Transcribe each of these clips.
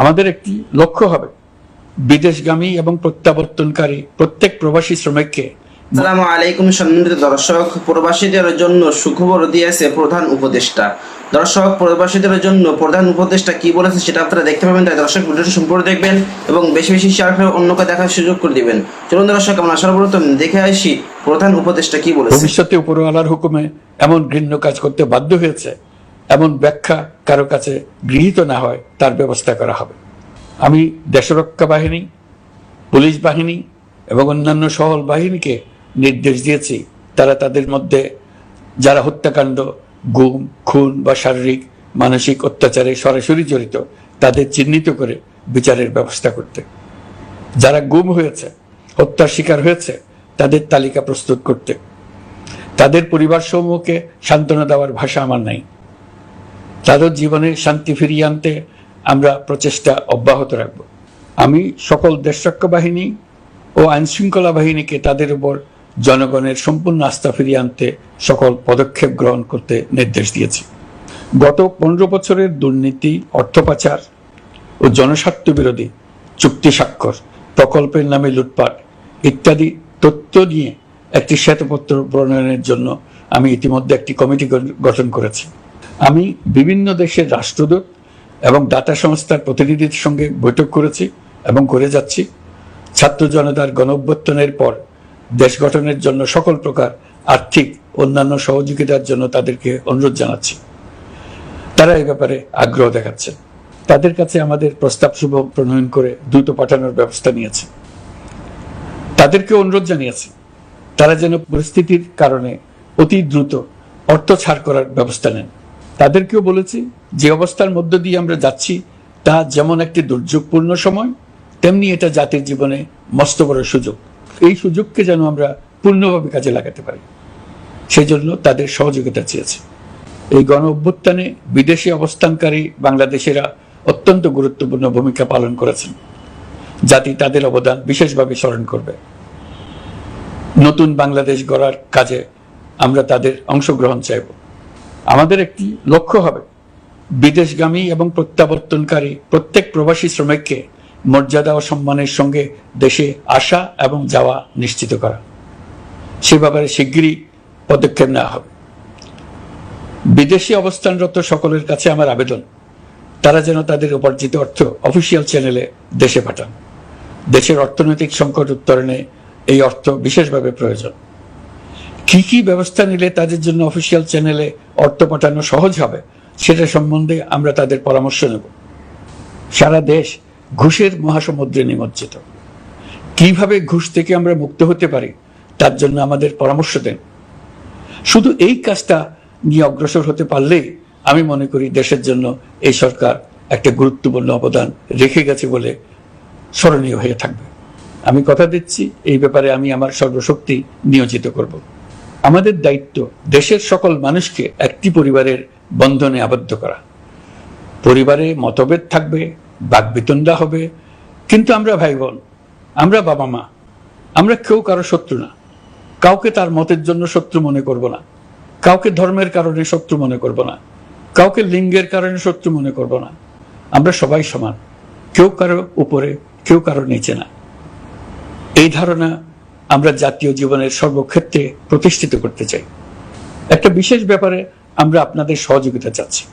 আমাদের একটি লক্ষ্য হবে। বিদেশগামী এবং প্রত্যাবর্তনকারী প্রত্যেক প্রবাসী শ্রমিককে আসসালামু আলাইকুম সম্মানিত দর্শক প্রবাসীদের জন্য সুখবর দিয়েছে প্রধান উপদেষ্টা। দর্শক প্রবাসীদের জন্য প্রধান উপদেষ্টা কি বলেছে সেটা আপনারা দেখতে পাবেন। তাই দর্শক ভিডিওটি সম্পূর্ণ দেখবেন এবং বেশি বেশি শেয়ার করে অন্যকে দেখার সুযোগ করে দিবেন। চলুন দর্শক আমরা সর্বপ্রথম দেখে আসি প্রধান উপদেষ্টা কি বলেছে। ভবিষ্যতে উপরওয়ালার হুকুমে এমন ঘৃণ্য কাজ করতে বাধ্য হয়েছে। এমন ব্যাখ্যা কারও কাছে গৃহীত না হয়, তার ব্যবস্থা করা হবে। আমি দেশরক্ষা বাহিনী, পুলিশ বাহিনী এবং অন্যান্য সহল বাহিনীকে নির্দেশ দিয়েছি। তারা তাদের মধ্যে যারা হত্যাকাণ্ড, গুম, খুন বা শারীরিক, মানসিক অত্যাচারে সরাসরি জড়িত, তাদের চিহ্নিত করে বিচারের ব্যবস্থা করতে। যারা গুম হয়েছে, হত্যার শিকার হয়েছে, তাদের তালিকা প্রস্তুত করতে। তাদের পরিবার সমূহকে সান্ত্বনা দেওয়ার ভাষা আমার নাই। তাদের জীবনে শান্তি ফিরিয়ে আনতে আমরা প্রচেষ্টা অব্যাহত রাখব। আমি সকল দেশরক্ষা বাহিনী ও আইনশৃঙ্খলা বাহিনীকে তাদের উপর জনগণের সম্পূর্ণ আস্থা ফিরিয়ে আনতে সকল পদক্ষেপ গ্রহণ করতে নির্দেশ দিয়েছি। গত পনেরো বছরের দুর্নীতি অর্থ পাচার ও জনস্বার্থ বিরোধী চুক্তি স্বাক্ষর, প্রকল্পের নামে লুটপাট ইত্যাদি তথ্য নিয়ে একটি শ্বেতপত্র প্রণয়নের জন্য আমি ইতিমধ্যে একটি কমিটি গঠন করেছি। আমি বিভিন্ন দেশের রাষ্ট্রদূত এবং দাতা সংস্থার প্রতিনিধিদের সঙ্গে বৈঠক করেছি এবং করে যাচ্ছি। ছাত্র জনতার গণ অভ্যুত্থানের পর দেশ গঠনের জন্য সকল প্রকার আর্থিক, অন্যান্য সহযোগিতার জন্য তাদেরকে অনুরোধ জানাচ্ছি। তারা এ ব্যাপারে আগ্রহ দেখাচ্ছে। তাদের কাছে আমাদের প্রস্তাব শুভ প্রণয়ন করে দ্রুত পাঠানোর ব্যবস্থা নিয়েছে। তাদেরকে অনুরোধ জানিয়েছে, তারা যেন পরিস্থিতির কারণে অতি দ্রুত অর্থ ছাড় করার ব্যবস্থা নেন। তাদেরকেও বলেছি, যে অবস্থার মধ্য দিয়ে আমরা যাচ্ছি, তা যেমন একটি দুর্যোগপূর্ণ সময়, তেমনি এটা জাতির জীবনে মস্ত বড় সুযোগ। এই সুযোগকে যেন আমরা পূর্ণভাবে কাজে লাগাতে পারি। সেই জন্য তাদের সহযোগিতা চেয়েছে। এই গণ অভ্যুত্থানে বিদেশে অবস্থানকারী বাংলাদেশেরা অত্যন্ত গুরুত্বপূর্ণ ভূমিকা পালন করেছেন। জাতি তাদের অবদান বিশেষভাবে স্মরণ করবে। নতুন বাংলাদেশ গড়ার কাজে আমরা তাদের অংশগ্রহণ চাইব। আমাদের একটি লক্ষ্য হবে। বিদেশগামী এবং প্রত্যাবর্তনকারী প্রত্যেক প্রবাসী শ্রমিককে মর্যাদা ও সম্মানের সঙ্গে দেশে আসা এবং যাওয়া নিশ্চিত করা। সে ব্যাপারে শিগগিরই পদক্ষেপ নেওয়া হবে। বিদেশি অবস্থানরত সকলের কাছে আমার আবেদন, তারা যেন তাদের উপার্জিত অর্থ অফিসিয়াল চ্যানেলে দেশে পাঠান। দেশের অর্থনৈতিক সংকট উত্তরণে এই অর্থ বিশেষভাবে প্রয়োজন। কি কি ব্যবস্থা নিলে তাদের জন্য অফিসিয়াল চ্যানেলে অর্থ পাঠানো সহজ হবে, সেটা সম্বন্ধে আমরা তাদের পরামর্শ নেব। সারা দেশ ঘুষের মহাসমুদ্রে নিমজ্জিত। কীভাবে ঘুষ থেকে আমরা মুক্ত হতে পারি, তার জন্য আমাদের পরামর্শ দেন। শুধু এই কাজটা নিয়ে অগ্রসর হতে পারলেই আমি মনে করি দেশের জন্য এই সরকার একটা গুরুত্বপূর্ণ অবদান রেখে গেছে বলে স্মরণীয় হয়ে থাকবে। আমি কথা দিচ্ছি, এই ব্যাপারে আমি আমার সর্বশক্তি নিয়োজিত করব। আমাদের দায়িত্ব দেশের সকল মানুষকে একটি পরিবারের বন্ধনে আবদ্ধ করা। পরিবারে মতভেদ থাকবে, বাকবিতণ্ডা হবে। কিন্তু আমরা ভাই বোন আমরা বাবা মা আমরা কেউ কারও শত্রু না। কাউকে তার মতের জন্য শত্রু মনে করব না। কাউকে ধর্মের কারণে শত্রু মনে করব না। কাউকে লিঙ্গের কারণে শত্রু মনে করব না। আমরা সবাই সমান, কেউ কারও উপরে, কেউ কারও নিচে না। এই ধারণা আমরা জাতীয় জীবনের সর্বক্ষেত্রে প্রতিষ্ঠিত করতে চাই। একটা বিশেষ ব্যাপারে আমরা আপনাদের সহযোগিতা চাচ্ছি।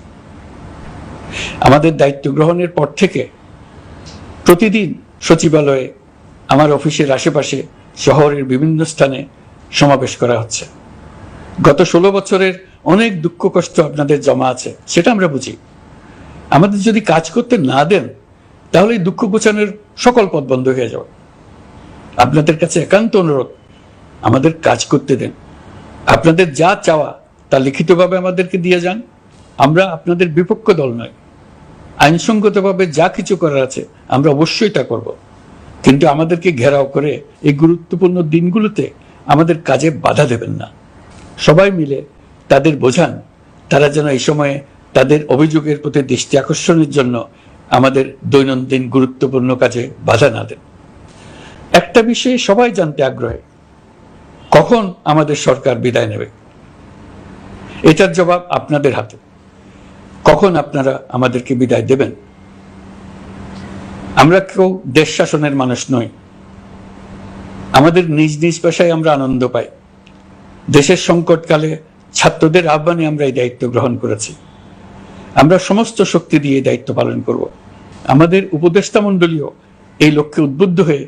আমাদের দায়িত্ব গ্রহণের পর থেকে প্রতিদিন সচিবালয়ে আমার অফিসের আশেপাশে শহরের বিভিন্ন স্থানে সমাবেশ করা হচ্ছে। গত ষোলো বছরের অনেক দুঃখ কষ্ট আপনাদের জমা আছে, সেটা আমরা বুঝি। আমাদের যদি কাজ করতে না দেন, তাহলে দুঃখ গোছানোর সকল পথ বন্ধ হয়ে যাবে। আপনাদের কাছে একান্ত অনুরোধ, আমাদের কাজ করতে দেন। আপনাদের যা চাওয়া, তা লিখিতভাবে আমাদেরকে দিয়ে যান। আমরা আপনাদের বিপক্ষ দল নয়। আইনসঙ্গতভাবে যা কিছু করার আছে, আমরা অবশ্যই তা করব। কিন্তু আমাদেরকে ঘেরাও করে এই গুরুত্বপূর্ণ দিনগুলোতে আমাদের কাজে বাধা দেবেন না। সবাই মিলে তাদের বোঝান, তারা যেন এই সময়ে তাদের অভিযোগের প্রতি দৃষ্টি আকর্ষণের জন্য আমাদের দৈনন্দিন গুরুত্বপূর্ণ কাজে বাধা না দেন। একটা বিষয়ে সবাই জানতে আগ্রহী। কখন আমাদের সরকার বিদায় নেবে? এটার জবাব আপনাদের হাতে। কখন আপনারা আমাদেরকে বিদায় দেবেন? আমরা কেউ দেশ শাসনের মানুষ নই। আমাদের নিজ নিজ পেশায় আমরা আনন্দ পাই। দেশের সংকটকালে ছাত্রদের আহ্বানে আমরা এই দায়িত্ব গ্রহণ করেছি। আমরা সমস্ত শক্তি দিয়ে দায়িত্ব পালন করব। আমাদের উপদেষ্টা মণ্ডলীয় এই লক্ষ্যে উদ্বুদ্ধ হয়ে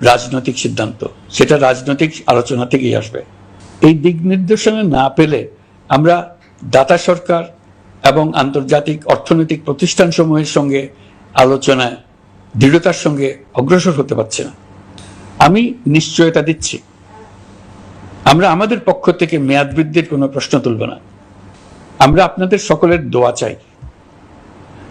রাজনৈতিক সিদ্ধান্ত। সেটা রাজনৈতিক আলোচনা থেকেই আসবে। এই দিক নির্দেশনা না পেলে আমরা দাতা সরকার এবং আন্তর্জাতিক অর্থনৈতিক প্রতিষ্ঠানসমূহের সঙ্গে আলোচনায় দৃঢ়তার সঙ্গে অগ্রসর হতে পারছি না। আমি নিশ্চয়তা দিচ্ছি। আমরা আমাদের পক্ষ থেকে মেয়াদ বৃদ্ধির কোনো প্রশ্ন তুলব না। আমরা আপনাদের সকলের দোয়া চাই।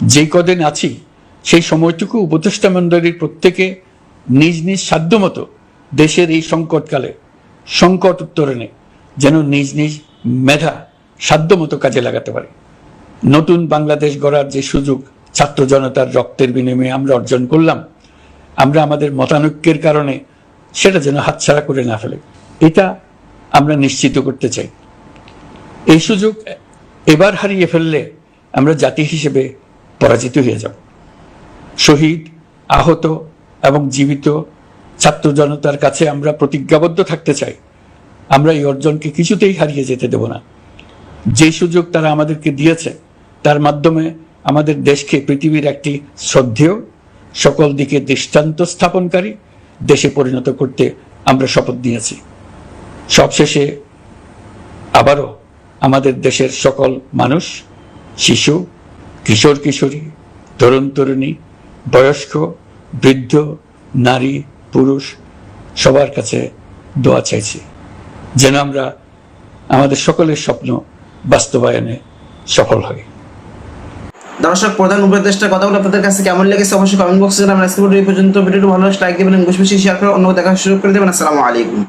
যেই কদিন আছি, সেই সময়টুকু উপদেষ্টা মণ্ডলীর প্রত্যেকে নিজ নিজ সাধ্যমতো দেশের এই সংকটকালে, সংকট উত্তরণে যেন নিজ নিজ মেধা সাধ্যমতো কাজে লাগাতে পারে। নতুন বাংলাদেশ গড়ার যে সুযোগ ছাত্র জনতার রক্তের বিনিময়ে আমরা অর্জন করলাম, আমরা আমাদের মতানৈক্যের কারণে সেটা যেন হাতছাড়া করে না ফেলে। এটা আমরা নিশ্চিত করতে চাই। এই সুযোগ এবার হারিয়ে ফেললে আমরা জাতি হিসেবে পরাজিত হয়ে যাব। শহীদ, আহত এবং জীবিত ছাত্র জনতার কাছে আমরা প্রতিজ্ঞাবদ্ধ থাকতে চাই। আমরা এই অর্জনকে কিছুতেই হারিয়ে যেতে দেব না। যে সুযোগ তারা আমাদেরকে দিয়েছে, তার মাধ্যমে আমাদের দেশকে পৃথিবীর একটি শ্রদ্ধেয়, সকল দিকে দৃষ্টান্ত স্থাপনকারী দেশে পরিণত করতে আমরা শপথ নিয়েছি। সবশেষে আবারও আমাদের দেশের সকল মানুষ, শিশু কিশোর কিশোরী তরুণ তরুণী বয়স্ক বৃদ্ধ, নারী, পুরুষ, সবার কাছে দোয়া চাইছি। যেন আমরা আমাদের সকলের স্বপ্ন বাস্তবায়নে সফল হই। দর্শক, প্রধান উপদেষ্টা কথা বলে আপনাদের কাছে কেমন লেগেছে অবশ্যই কমেন্ট বক্সে জানাবেন। আজকে পর্যন্ত। ভিডিওটি ভালো লাগলে লাইক দেবেন বেশি বেশি শেয়ার করে অন্য দেখা শুরু করে দেবেন। আসসালামু আলাইকুম।